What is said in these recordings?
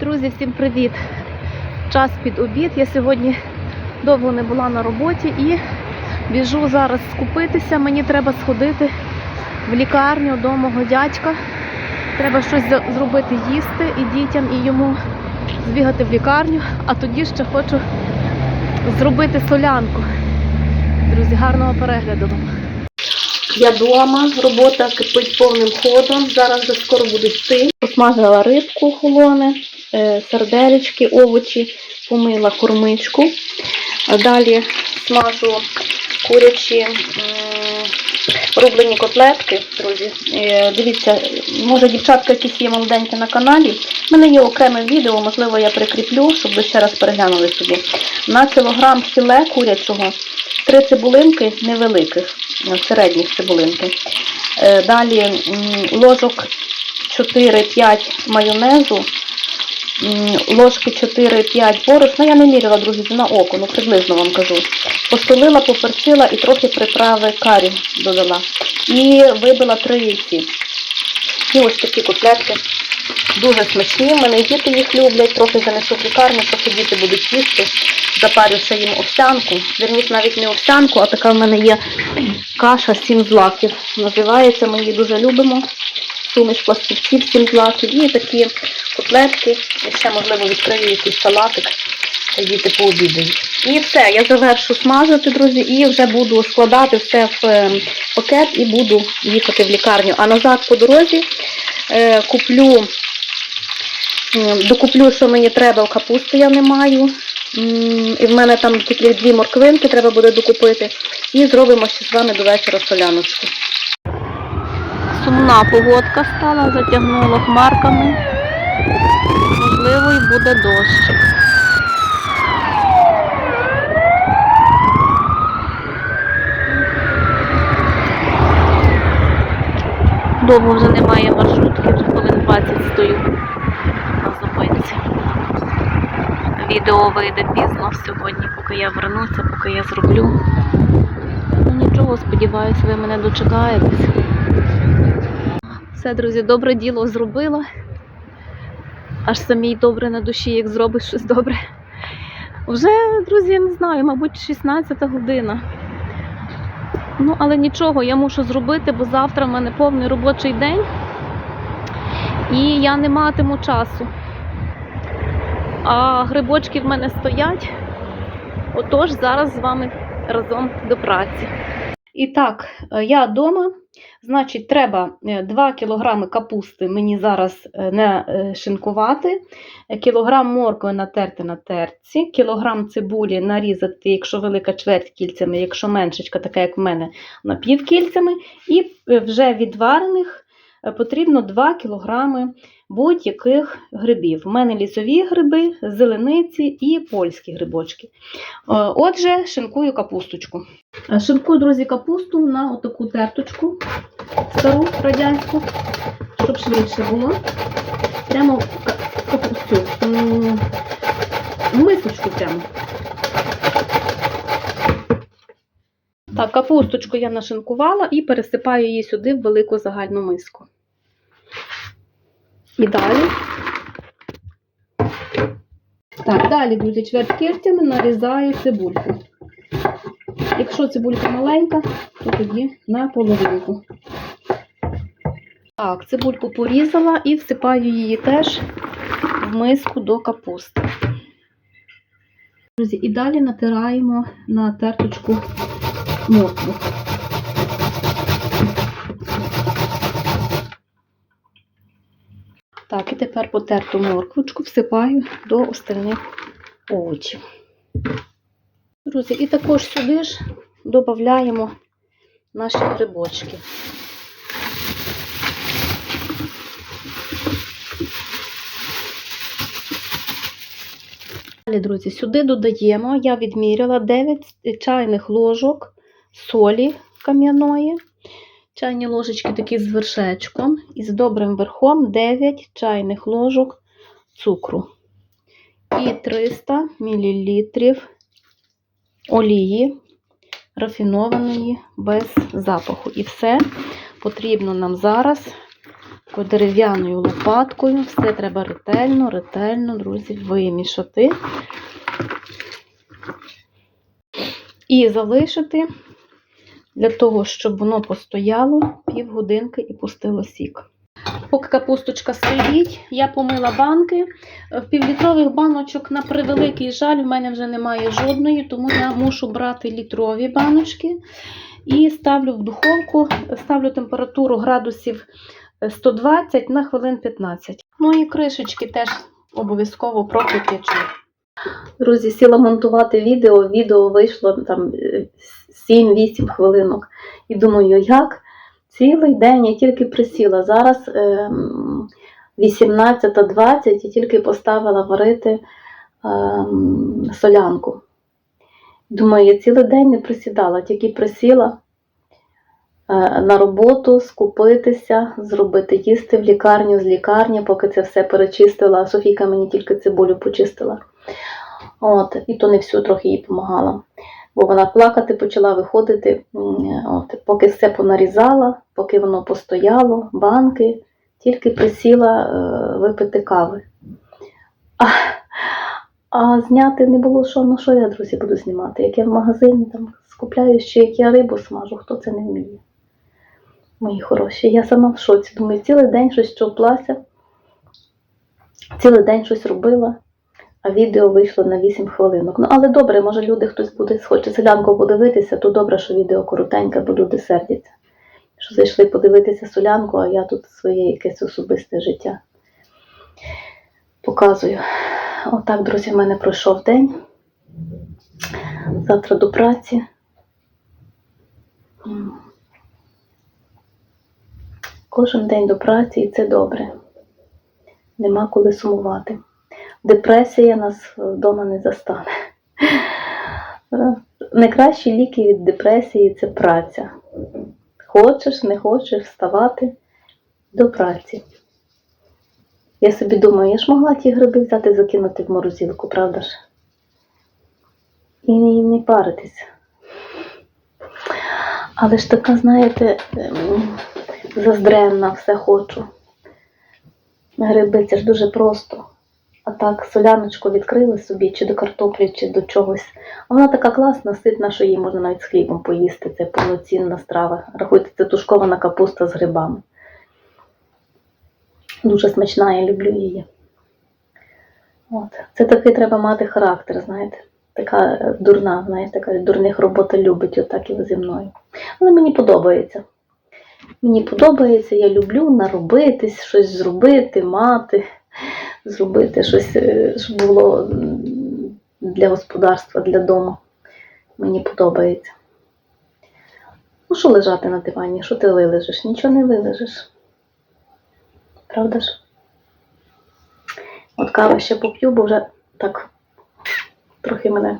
Друзі, всім привіт! Час під обід. Я сьогодні довго не була на роботі і біжу зараз скупитися. Мені треба сходити в лікарню до мого дядька. Треба щось зробити їсти і дітям, і йому збігати в лікарню. А тоді ще хочу зробити солянку. Друзі, гарного перегляду вам. Я вдома, робота кипить повним ходом. Зараз вже скоро буду йти. Посмажила рибку холоне, е, овочі, помила кормичку. Далі смажу курячі рублені котлетки, друзі. Е, Дивіться, може дівчатка якісь є молоденькі на каналі. У мене є окреме відео, можливо, я прикріплю, щоб ви ще раз переглянули собі. На кілограм філе курячого три цибулинки невеликих, середніх цибулинки. Е, Далі ложок 4-5 майонезу, ложки 4-5 борошна. Я не міряла, друзі, на око, ну приблизно вам кажу. Посолила, поперчила і трохи приправи карі додала. І вибила три яйці. І ось такі котлетки. Дуже смачні. В мене діти їх люблять, трохи занесу в лікарню, трохи діти будуть їсти. Запарю ще їм овсянку. Вірніше навіть не овсянку, а така в мене є каша сім злаків. Називається, ми її дуже любимо. Пластівців сім злаків. І такі котлетки. І ще, можливо, відкрию якийсь салатик. Та діти пообідають. І все, я завершу смажити, друзі, і вже буду складати все в е, пакет і буду їхати в лікарню. А назад по дорозі е, куплю, докуплю, що мені треба, капусти я не маю. І в мене там тільки дві морквинки треба буде докупити. І зробимо ще з вами до вечора соляночку. Сумна погодка стала, затягнуло хмарками. Можливо, і буде дощик. Довго вже немає маршрутки, вже хвилин 20 стою на зупинці. Відео вийде пізно сьогодні, поки я вернуся, поки я зроблю. Ну нічого, сподіваюся, ви мене дочекаєтесь. Все, друзі, добре діло зробила. Аж самій добре на душі, як зробиш щось добре. Вже, друзі, я не знаю, мабуть, 16 година. Ну, але нічого, я мушу зробити, бо завтра в мене повний робочий день і я не матиму часу. А грибочки в мене стоять. Отож, зараз з вами разом до праці. І так, е, я вдома. Значить, треба 2 кг капусти мені зараз е, не е, шинкувати, е, кілограм моркви натерти на терці, кілограм цибулі нарізати, якщо велика чверть кільцями, якщо меншечка, така як в мене, напівкільцями. І е, вже відварених е, потрібно 2 кг будь-яких грибів. У мене лісові гриби, зелениці і польські грибочки. Е, Отже, шинкую капусточку. Е, Шинкую, друзі, капусту на отаку терточку стару радянську, щоб швидше було. Прямо в ка- капусту. В мисочку прямо. Так, капусточку я нашинкувала і пересипаю її сюди в велику загальну миску. І далі. Так, далі, друзі, чверть кільцями нарізаю цибульку. Якщо цибулька маленька, то тоді на половинку. Так, цибульку порізала і всипаю її теж в миску до капусти. Друзі, і далі натираємо на терточку моркву. Так, і тепер потерту морквочку всипаю до остальних овочів. Друзі, і також сюди ж додаємо наші грибочки. Далі, друзі, сюди додаємо, я відміряла 9 чайних ложок солі кам'яної. Чайні ложечки такі з вершечком і з добрим верхом 9 чайних ложок цукру. І 300 мл олії рафінованої без запаху. І все потрібно нам зараз дерев'яною лопаткою. Все треба ретельно, ретельно, друзі, вимішати. І залишити для того, щоб воно постояло півгодинки і пустило сік. Поки капусточка стоїть, я помила банки. В півлітрових баночок, на превеликий жаль, в мене вже немає жодної, тому я мушу брати літрові баночки і ставлю в духовку, ставлю температуру градусів 120 на хвилин 15. Ну і кришечки теж обов'язково прокип'ячу. Друзі, сіла монтувати відео. Відео вийшло там е, 7-8 хвилинок. І думаю, як цілий день я тільки присіла. Зараз ем, 18.20 і тільки поставила варити ем, солянку. Думаю, я цілий день не присідала, тільки присіла е, на роботу, скупитися, зробити їсти в лікарню з лікарні, поки це все перечистила. Софійка мені тільки цибулю почистила. От, і то не всю трохи їй допомагала. Бо вона плакати почала виходити, от, поки все понарізала, поки воно постояло, банки, тільки присіла е, випити кави. А, а зняти не було що, ну що я, друзі, буду знімати? Як я в магазині там скупляю ще, як я рибу смажу, хто це не вміє. Мої хороші. Я сама в шоці. Думаю, цілий день щось чоплася, цілий день щось робила а відео вийшло на 8 хвилинок. Ну, але добре, може люди хтось буде хоче солянку подивитися, то добре, що відео коротеньке, бо люди сердяться. Що зайшли подивитися солянку, а я тут своє якесь особисте життя показую. Отак, друзі, в мене пройшов день. Завтра до праці. Кожен день до праці, і це добре. Нема коли сумувати депресія нас вдома не застане. Найкращі ліки від депресії це праця. Хочеш, не хочеш вставати до праці. Я собі думаю, я ж могла ті гриби взяти закинути в морозилку, правда ж? І не, не паритися. Але ж така, знаєте, ем, все хочу. Гриби це ж дуже просто. А так соляночку відкрили собі, чи до картоплі, чи до чогось. Вона така класна, ситна, що її можна навіть з хлібом поїсти. Це повноцінна страва. Рахуйте, це тушкована капуста з грибами. Дуже смачна, я люблю її. От. Це такий треба мати характер, знаєте. Така е, дурна, знаєте, така дурних робота любить, отак і зі мною. Але мені подобається. Мені подобається, я люблю наробитись, щось зробити, мати зробити щось, е, щоб було для господарства, для дому. Мені подобається. Ну, що лежати на дивані? Що ти вилежиш? Нічого не вилежиш. Правда ж? От кави ще поп'ю, бо вже так трохи мене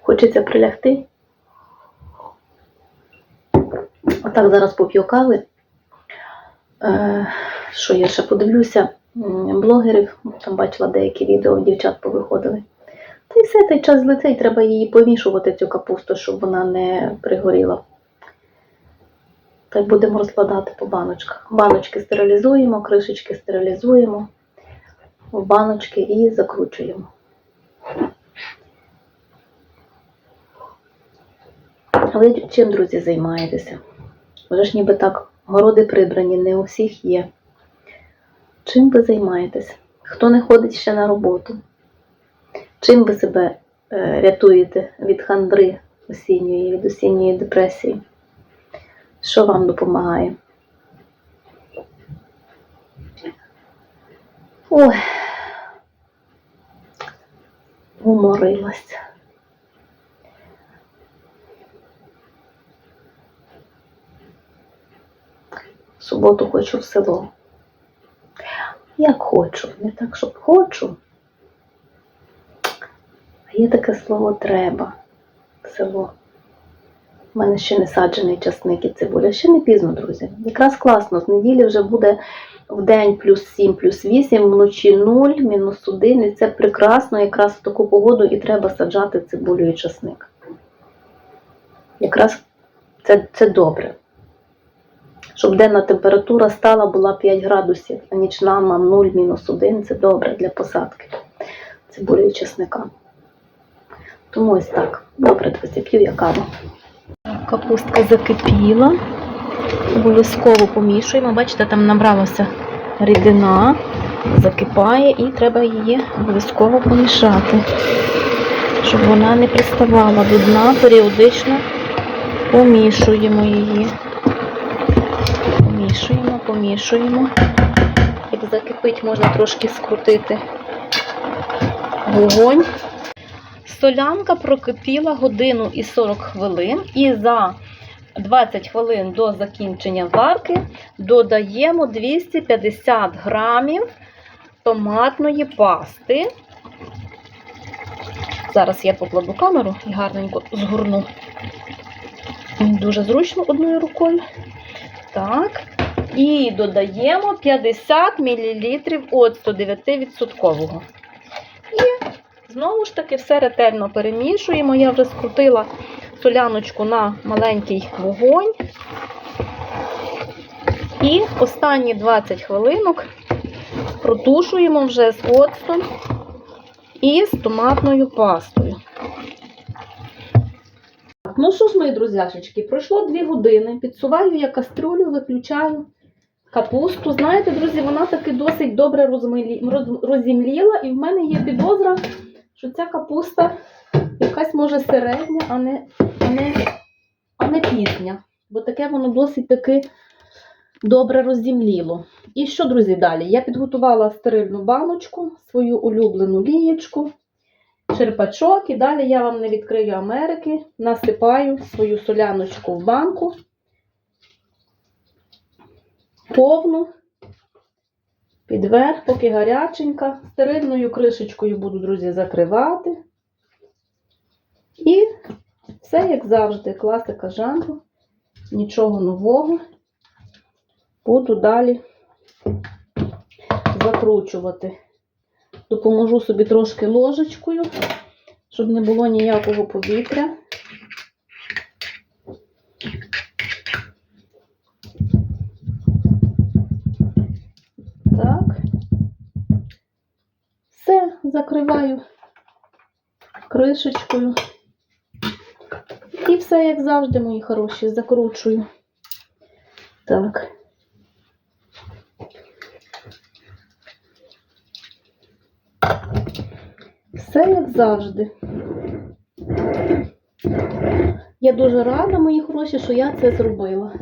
хочеться прилягти. Отак зараз поп'ю кави. Е, що я ще подивлюся? блогерів, там бачила деякі відео, дівчат повиходили. Та й все, той час летить, треба її помішувати, цю капусту, щоб вона не пригоріла. Та й будемо розкладати по баночках. Баночки стерилізуємо, кришечки стерилізуємо в баночки і закручуємо. Ви чим, друзі, займаєтеся? Вже ж ніби так, городи прибрані, не у всіх є. Чим ви займаєтесь? Хто не ходить ще на роботу? Чим ви себе е, рятуєте від хандри осінньої, від осінньої депресії? Що вам допомагає? Ой, уморилась. Суботу хочу в село. Як хочу, не так, щоб хочу. А є таке слово треба в село. У мене ще не саджений часник і цибуля. Ще не пізно, друзі. Якраз класно. З неділі вже буде в день плюс 7, плюс 8, вночі 0, мінус 1. І це прекрасно, якраз в таку погоду і треба саджати цибулю і часник. Якраз це, це добре. Щоб денна температура стала була 5 градусів, а нічна на 0 мінус 1 це добре для посадки цибулі чесника. Тому ось так. Добре, друзі, п'ю я каву. Капустка закипіла. Обов'язково помішуємо. Бачите, там набралася рідина, закипає, і треба її обов'язково помішати, щоб вона не приставала до дна, періодично помішуємо її. Помішуємо, помішуємо. Як закипить, можна трошки скрутити вогонь. Солянка прокипіла годину і 40 хвилин, і за 20 хвилин до закінчення варки додаємо 250 грамів томатної пасти. Зараз я покладу камеру і гарненько згорну. Дуже зручно одною рукою. Так. І додаємо 50 мл оцту 9%. І знову ж таки все ретельно перемішуємо. Я вже скрутила соляночку на маленький вогонь. І останні 20 хвилинок протушуємо вже з оцтом і з томатною пастою. Ну що ж, мої друзяшечки, пройшло 2 години. Підсуваю я кастрюлю, виключаю капусту. Знаєте, друзі, вона таки досить добре розімліла, і в мене є підозра, що ця капуста якась може середня, а не, а не, а не пізня. Бо таке воно досить таки добре розімліло. І що, друзі, далі? Я підготувала стерильну баночку, свою улюблену лієчку, черпачок, і далі я вам не відкрию Америки, насипаю свою соляночку в банку, повну, підверх, поки гаряченька. Стерильною кришечкою буду, друзі, закривати. І все, як завжди, класика жанру, нічого нового. Буду далі закручувати. Допоможу собі трошки ложечкою, щоб не було ніякого повітря. Закриваю кришечкою. І все, як завжди, мої хороші, закручую. Так. Все як завжди. Я дуже рада, мої хороші, що я це зробила.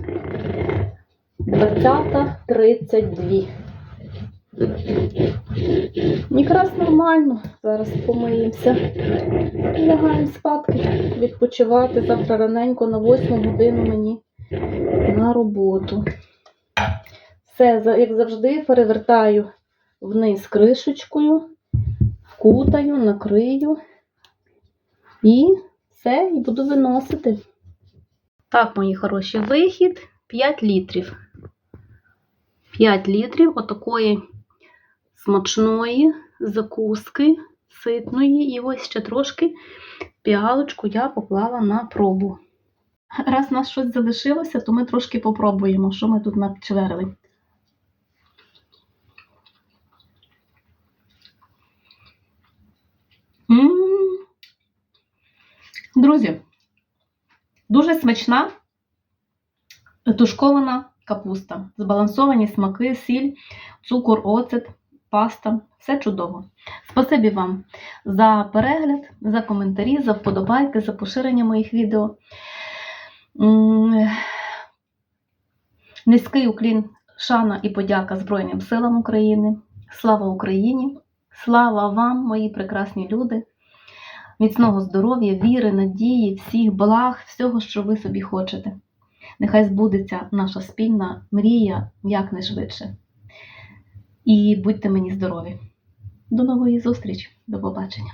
20.32. Якраз нормально. Зараз помиємося. Лягаємо спадки, відпочивати завтра раненько на 8 годину мені на роботу. Все, як завжди, перевертаю вниз кришечкою, вкутаю, накрию і все, і буду виносити. Так, мої хороші, вихід 5 літрів. 5 літрів отакої смачної закуски, ситної. І ось ще трошки піалочку я поклала на пробу. Раз у нас щось залишилося, то ми трошки попробуємо, що ми тут начверили. М. Друзі, дуже смачна тушкована капуста, збалансовані смаки, сіль, цукор, оцет, паста. Все чудово. Спасибі вам за перегляд, за коментарі, за вподобайки, за поширення моїх відео. Низький уклін, шана і подяка Збройним силам України. Слава Україні! Слава вам, мої прекрасні люди! Міцного здоров'я, віри, надії, всіх благ, всього, що ви собі хочете. Нехай збудеться наша спільна мрія якнайшвидше. І будьте мені здорові. До нової зустрічі, до побачення.